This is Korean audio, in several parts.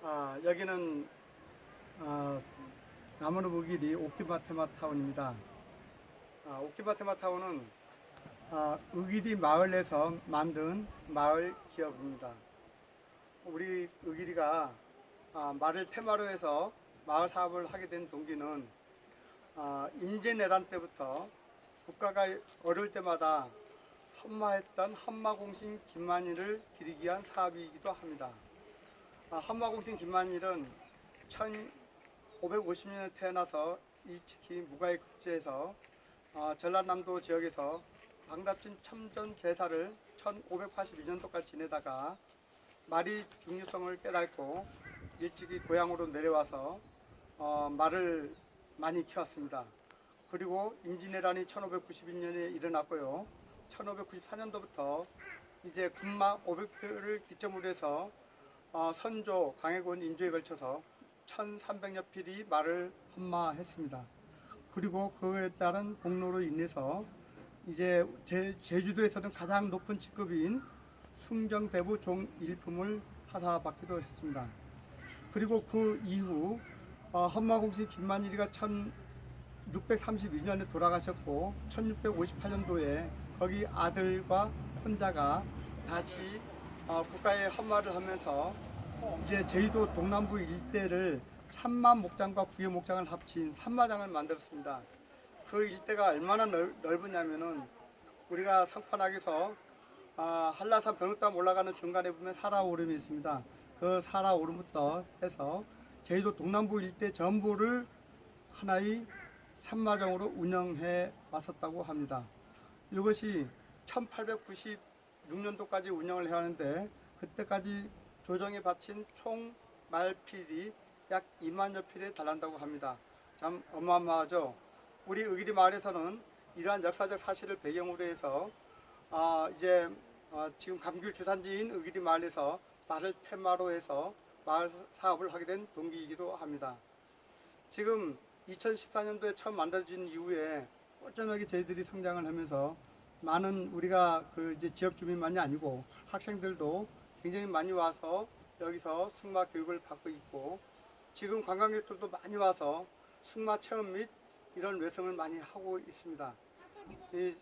아, 여기는 어, 나무르부길이 오키마테마타운입니다. 아, 오키마테마타운은 아, 의기리 마을에서 만든 마을 기업입니다. 우리 의기리가 아, 말을 테마로 해서 마을 사업을 하게 된 동기는 아, 임진왜란 때부터 국가가 어려울 때마다 헌마했던 헌마공신 김만일을 기리기 위한 사업이기도 합니다. 아, 한마공신 김만일은 1550년에 태어나서 일찍이 무가의 국제에서 아, 전라남도 지역에서 방답진 첨전 제사를 1582년도까지 지내다가 말이 중요성을 깨닫고 일찍이 고향으로 내려와서 어, 말을 많이 키웠습니다. 그리고 임진왜란이 1592년에 일어났고요. 1594년도부터 이제 군마 500표를 기점으로 해서 어, 선조 강해군 인조에 걸쳐서 1300여 필이 말을 헌마했습니다. 그리고 그에 따른 공로로 인해서 이제 제, 제주도에서는 가장 높은 직급인 숭정대부 종일품을 하사받기도 했습니다. 그리고 그 이후 어, 헌마공신 김만일이가 1632년에 돌아가셨고 1658년도에 거기 아들과 혼자가 다시 어, 국가에 헌마를 하면서 이제 제주도 동남부 일대를 삼만 목장과 구의 목장을 합친 삼마장을 만들었습니다. 그 일대가 얼마나 넓, 넓으냐면은 우리가 성판악에서 아, 한라산 변호담 올라가는 중간에 보면 사라오름이 있습니다. 그 사라오름부터 해서 제주도 동남부 일대 전부를 하나의 산마정으로 운영해 왔었다고 합니다. 이것이 1896년도까지 운영을 해왔는데 그때까지 조정에 바친 총 말필이 약 2만여 필에 달한다고 합니다. 참 어마어마하죠. 우리 의기리 마을에서는 이러한 역사적 사실을 배경으로 해서 아, 이제 어, 지금 감귤 주산지인 의기리 마을에서 말을 테마로 해서 마을 사업을 하게 된 동기이기도 합니다. 지금 2014년도에 처음 만들어진 이후에 꾸준하게 저희들이 성장을 하면서 많은 우리가 그 이제 지역 주민만이 아니고 학생들도 굉장히 많이 와서 여기서 승마 교육을 받고 있고 지금 관광객들도 많이 와서 승마 체험 및 이런 외성을 많이 하고 있습니다. 이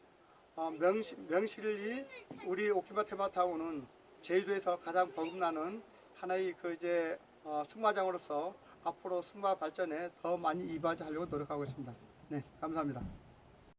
어, 명시, 명실이 우리 오키마 테마타운은 제주도에서 가장 거듭나는 하나의 그 이제 어, 승마장으로서 앞으로 승마 발전에 더 많이 이바지하려고 노력하고 있습니다. 네, 감사합니다.